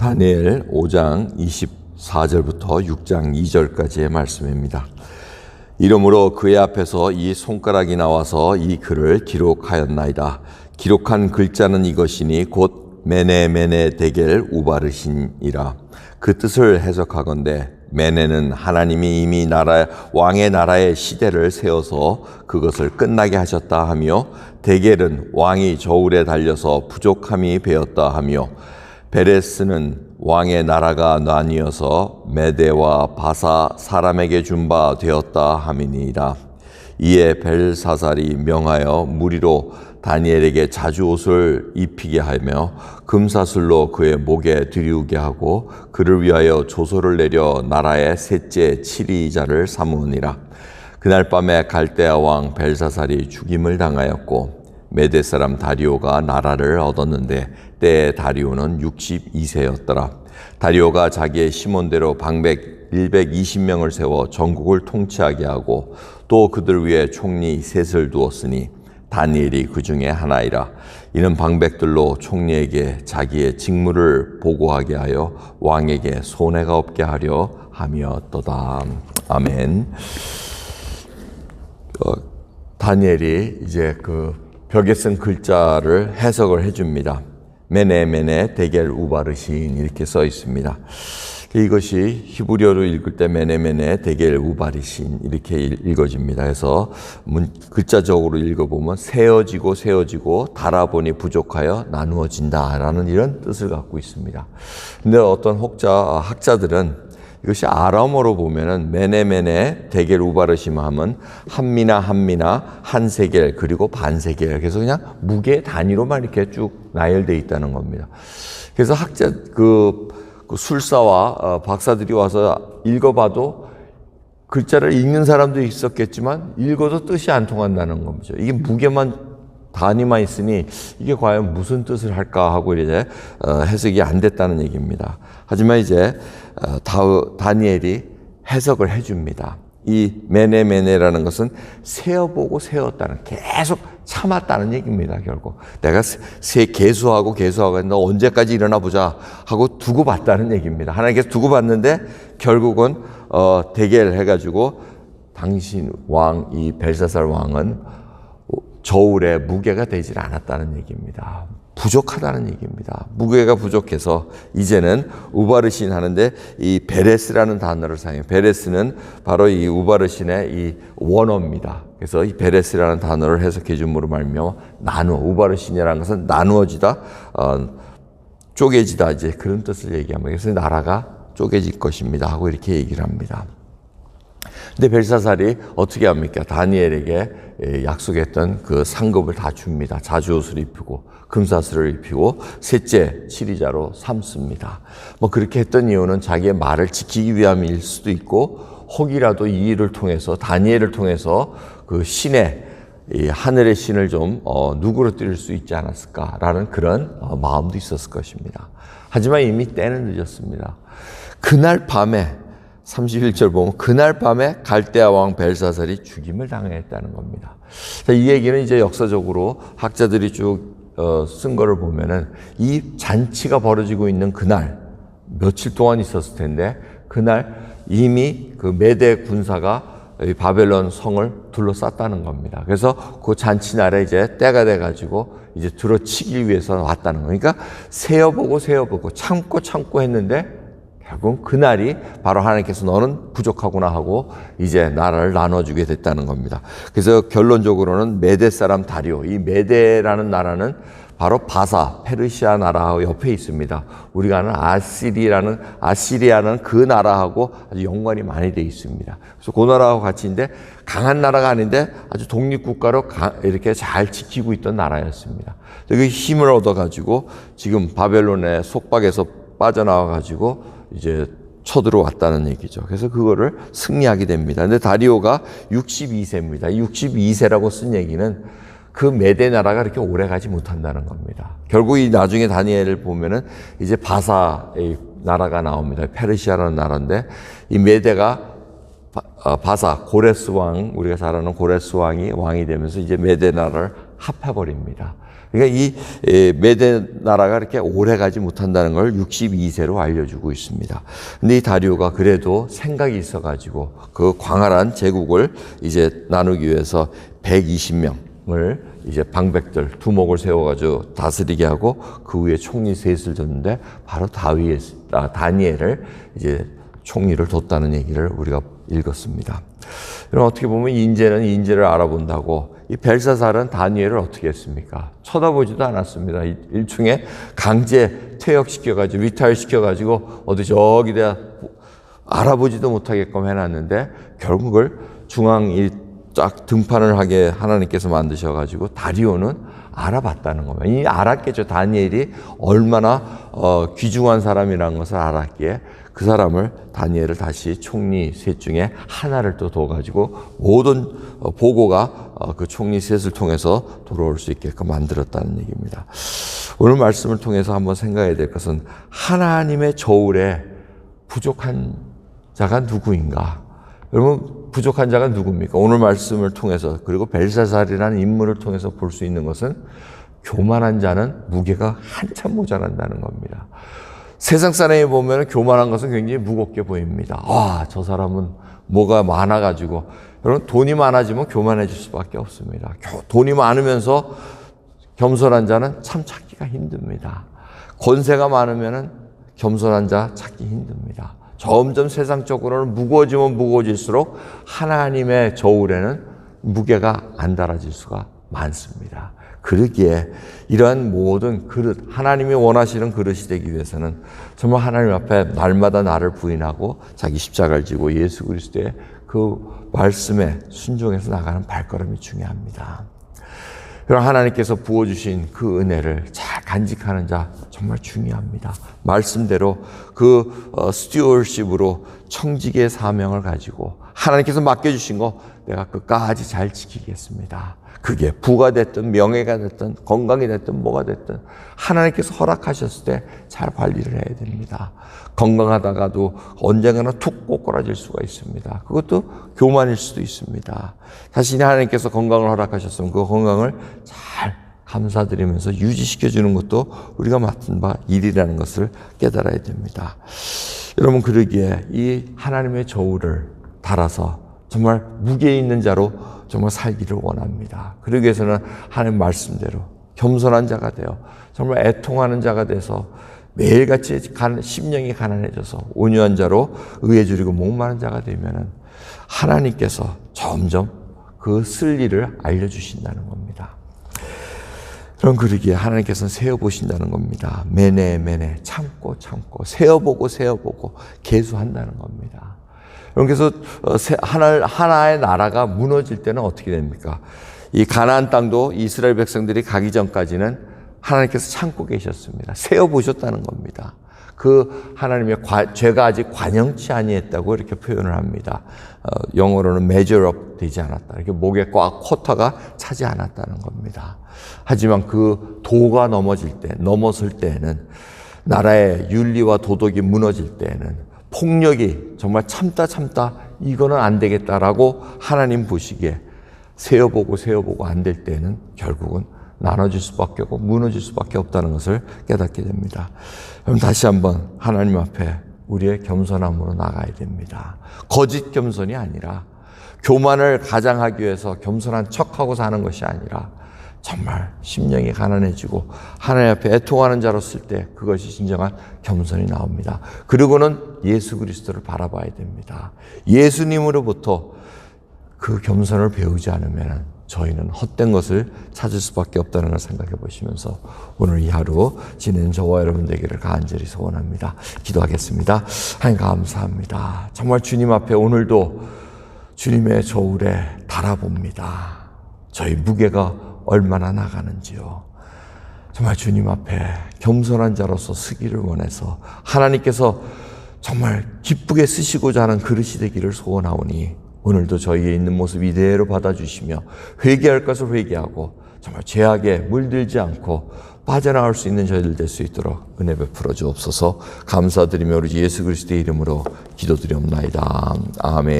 다니엘 5장 24절부터 6장 2절까지의 말씀입니다. 이러므로 그의 앞에서 이 손가락이 나와서 이 글을 기록하였나이다. 기록한 글자는 이것이니 곧 메네 메네 데겔 우바르신이라. 그 뜻을 해석하건대 메네는 하나님이 이미 나라 왕의 나라의 시대를 세워서 그것을 끝나게 하셨다 하며 데겔은 왕이 저울에 달려서 부족함이 배었다 하며 베레스는 왕의 나라가 나뉘어서 메대와 바사 사람에게 준 바 되었다 함이니라. 이에 벨사살이 명하여 무리로 다니엘에게 자주 옷을 입히게 하며 금사슬로 그의 목에 들이우게 하고 그를 위하여 조소를 내려 나라의 셋째 칠이자를 삼으니라. 그날 밤에 갈대아 왕 벨사살이 죽임을 당하였고 메대 사람 다리오가 나라를 얻었는데 때에 다리오는 62세였더라. 다리오가 자기의 시몬대로 방백 120명을 세워 전국을 통치하게 하고 또 그들 위에 총리 셋을 두었으니 다니엘이 그 중에 하나이라. 이는 방백들로 총리에게 자기의 직무를 보고하게 하여 왕에게 손해가 없게 하려 함이었도다. 아멘. 어, 다니엘이 이제 그 벽에 쓴 글자를 해석을 해줍니다. 메네 메네 데겔 우바르신 이렇게 써 있습니다. 이것이 히브리어로 읽을 때 메네메네 데겔 우바르신 이렇게 읽어집니다. 그래서 문, 글자적으로 읽어보면 세어지고 세어지고 달아보니 부족하여 나누어진다라는 이런 뜻을 갖고 있습니다. 근데 어떤 혹자 학자들은 이것이 아람어로 보면은 메네메네 대겔 우바르시마 하면 한미나 한미나 한세겔 그리고 반세겔 그래서 그냥 무게 단위로만 이렇게 쭉 나열돼 있다는 겁니다. 그래서 학자 그, 그 술사와 어, 박사들이 와서 읽어봐도 글자를 읽는 사람도 있었겠지만 읽어도 뜻이 안 통한다는 거죠. 이게 무게만 단위만 있으니 이게 과연 무슨 뜻을 할까 하고 이제 어, 해석이 안 됐다는 얘기입니다. 하지만 이제 어, 다, 다니엘이 해석을 해줍니다. 이 메네메네라는 것은 세어보고 세웠다는 계속 참았다는 얘기입니다. 결국 내가 세 개수하고 개수하고 너 언제까지 일어나 보자 하고 두고 봤다는 얘기입니다. 하나님께서 두고 봤는데 결국은 어, 대결 해가지고 당신 왕 이 벨사살 왕은 저울에 무게가 되질 않았다는 얘기입니다. 부족하다는 얘기입니다. 무게가 부족해서 이제는 우바르신 하는데 이 베레스라는 단어를 사용해요. 베레스는 바로 이 우바르신의 이 원어입니다. 그래서 이 베레스라는 단어를 해석해 줌으로 말미암아 나누어 우바르신이라는 것은 나누어지다 어, 쪼개지다 이제 그런 뜻을 얘기합니다. 그래서 나라가 쪼개질 것입니다 하고 이렇게 얘기를 합니다. 근데 벨사살이 어떻게 합니까? 다니엘에게 약속했던 그 상급을 다 줍니다. 자주 옷을 입히고 금사슬을 입히고 셋째 치리자로 삼습니다. 뭐 그렇게 했던 이유는 자기의 말을 지키기 위함일 수도 있고 혹이라도 이 일을 통해서 다니엘을 통해서 그 신의 이 하늘의 신을 좀 어, 누구로뜨릴 수 있지 않았을까라는 그런 어, 마음도 있었을 것입니다. 하지만 이미 때는 늦었습니다. 그날 밤에 31절 보면 그날 밤에 갈대아 왕 벨사살이 죽임을 당했다는 겁니다. 이 얘기는 이제 역사적으로 학자들이 쭉쓴 어, 거를 보면은 이 잔치가 벌어지고 있는 그날 며칠 동안 있었을 텐데 그날 이미 그 메대 군사가 바벨론 성을 둘러쌌다는 겁니다. 그래서 그 잔치 날에 이제 때가 돼 가지고 이제 들어치기 위해서 왔다는 거니까 그러니까 세어보고 세어보고 참고 참고 했는데 결국 그날이 바로 하나님께서 너는 부족하구나 하고 이제 나라를 나눠주게 됐다는 겁니다. 그래서 결론적으로는 메대 사람 다리오, 이 메대라는 나라는 바로 바사, 페르시아 나라하고 옆에 있습니다. 우리가 아는 아시리라는, 아시리아는 그 나라하고 아주 연관이 많이 되어 있습니다. 그래서 그 나라하고 같이 있는데 강한 나라가 아닌데 아주 독립국가로 이렇게 잘 지키고 있던 나라였습니다. 그 힘을 얻어가지고 지금 바벨론의 속박에서 빠져나와가지고 이제 쳐들어왔다는 얘기죠. 그래서 그거를 승리하게 됩니다. 근데 다리오가 62세입니다. 62세라고 쓴 얘기는 그 메대 나라가 그렇게 오래 가지 못한다는 겁니다. 결국 이 나중에 다니엘을 보면은 이제 바사의 나라가 나옵니다. 페르시아라는 나라인데 이 메대가 어, 바사 고레스 왕 우리가 잘 아는 고레스 왕이 왕이 되면서 이제 메대 나라를 합해버립니다. 그러니까 이 에, 메데 나라가 이렇게 오래 가지 못한다는 걸 62세로 알려주고 있습니다. 근데 이 다리오가 그래도 생각이 있어가지고 그 광활한 제국을 이제 나누기 위해서 120명을 이제 방백들 두목을 세워가지고 다스리게 하고 그 위에 총리 셋을 줬는데 바로 다위에 아, 다니엘을 이제 총리를 뒀다는 얘기를 우리가 읽었습니다. 그럼 어떻게 보면 인재는 인재를 알아본다고 이 벨사살은 다니엘을 어떻게 했습니까? 쳐다보지도 않았습니다. 일- 일종의 강제 퇴역시켜가지고 리타일 시켜가지고 어디 저기다 알아보지도 못하게끔 해놨는데 결국을 중앙 이 쫙 등판을 하게 하나님께서 만드셔가지고 다리오는 알아봤다는 겁니다. 이 알았겠죠. 다니엘이 얼마나 어, 귀중한 사람이라는 것을 알았기에 그 사람을 다니엘을 다시 총리 셋 중에 하나를 또 둬가지고 모든 어, 보고가 어, 그 총리 셋을 통해서 돌아올 수 있게끔 만들었다는 얘기입니다. 오늘 말씀을 통해서 한번 생각해야 될 것은 하나님의 저울에 부족한 자가 누구인가? 여러분 부족한 자가 누굽니까? 오늘 말씀을 통해서 그리고 벨사살이라는 인물을 통해서 볼 수 있는 것은 교만한 자는 무게가 한참 모자란다는 겁니다. 세상 사람이 보면 교만한 것은 굉장히 무겁게 보입니다. 아, 저 사람은 뭐가 많아가지고. 여러분, 돈이 많아지면 교만해질 수밖에 없습니다. 교- 돈이 많으면서 겸손한 자는 참 찾기가 힘듭니다. 권세가 많으면 겸손한 자 찾기 힘듭니다. 점점 세상적으로는 무거워지면 무거워질수록 하나님의 저울에는 무게가 안 달아질 수가 많습니다. 그러기에 이러한 모든 그릇, 하나님이 원하시는 그릇이 되기 위해서는 정말 하나님 앞에 날마다 나를 부인하고 자기 십자가를 지고 예수 그리스도의 그 말씀에 순종해서 나가는 발걸음이 중요합니다. 그럼 하나님께서 부어주신 그 은혜를 잘 간직하는 자 정말 중요합니다. 말씀대로 그 스튜어십으로 청직의 사명을 가지고 하나님께서 맡겨주신 거 내가 끝까지 잘 지키겠습니다. 그게 부가 됐든 명예가 됐든 건강이 됐든 뭐가 됐든 하나님께서 허락하셨을 때 잘 관리를 해야 됩니다. 건강하다가도 언젠가는 툭 꼬꾸라질 수가 있습니다. 그것도 교만일 수도 있습니다. 자신이 하나님께서 건강을 허락하셨으면 그 건강을 잘 감사드리면서 유지시켜 주는 것도 우리가 맡은 바 일이라는 것을 깨달아야 됩니다. 여러분 그러기에 이 하나님의 저울을 달아서 정말 무게 있는 자로 정말 살기를 원합니다. 그러기 위해서는 하나님 말씀대로 겸손한 자가 되어 정말 애통하는 자가 돼서 매일같이 간, 심령이 가난해져서 온유한 자로 의에 줄이고 목마른 자가 되면은 하나님께서 점점 그쓸 일을 알려주신다는 겁니다. 그런 그러기에 하나님께서는 세어보신다는 겁니다. 매네 매네 참고 참고 세어보고 세어보고 계수한다는 겁니다. 그래서 어, 세- 하나, 하나의 나라가 무너질 때는 어떻게 됩니까? 이 가나안 땅도 이스라엘 백성들이 가기 전까지는 하나님께서 참고 계셨습니다. 세어 보셨다는 겁니다. 그 하나님의 과- 죄가 아직 관영치 아니했다고 이렇게 표현을 합니다. 어, 영어로는 measure 되지 않았다. 이렇게 목에 꽉 쿼터가 차지 않았다는 겁니다. 하지만 그 도가 넘어질 때, 넘어설 때에는 나라의 윤리와 도덕이 무너질 때에는 폭력이 정말 참다 참다 이거는 안 되겠다라고 하나님 보시기에 세어보고 세어보고 안 될 때는 결국은 나눠질 수밖에 없고 무너질 수밖에 없다는 것을 깨닫게 됩니다. 그럼 다시 한번 하나님 앞에 우리의 겸손함으로 나가야 됩니다. 거짓 겸손이 아니라 교만을 가장하기 위해서 겸손한 척하고 사는 것이 아니라 정말 심령이 가난해지고 하나님 앞에 애통하는 자로 쓸 때 그것이 진정한 겸손이 나옵니다. 그리고는 예수 그리스도를 바라봐야 됩니다. 예수님으로부터 그 겸손을 배우지 않으면 저희는 헛된 것을 찾을 수밖에 없다는 걸 생각해 보시면서 오늘 이 하루 지낸 저와 여러분 되기를 간절히 소원합니다. 기도하겠습니다. 하나님 감사합니다. 정말 주님 앞에 오늘도 주님의 저울에 달아봅니다. 저희 무게가 얼마나 나가는지요. 정말 주님 앞에 겸손한 자로서 쓰기를 원해서 하나님께서 정말 기쁘게 쓰시고자 하는 그릇이 되기를 소원하오니 오늘도 저희의 있는 모습 이대로 받아주시며 회개할 것을 회개하고 정말 죄악에 물들지 않고 빠져나갈 수 있는 저희들 될 수 있도록 은혜 베풀어 주옵소서 감사드리며 우리 예수 그리스도의 이름으로 기도드리옵나이다. 아멘.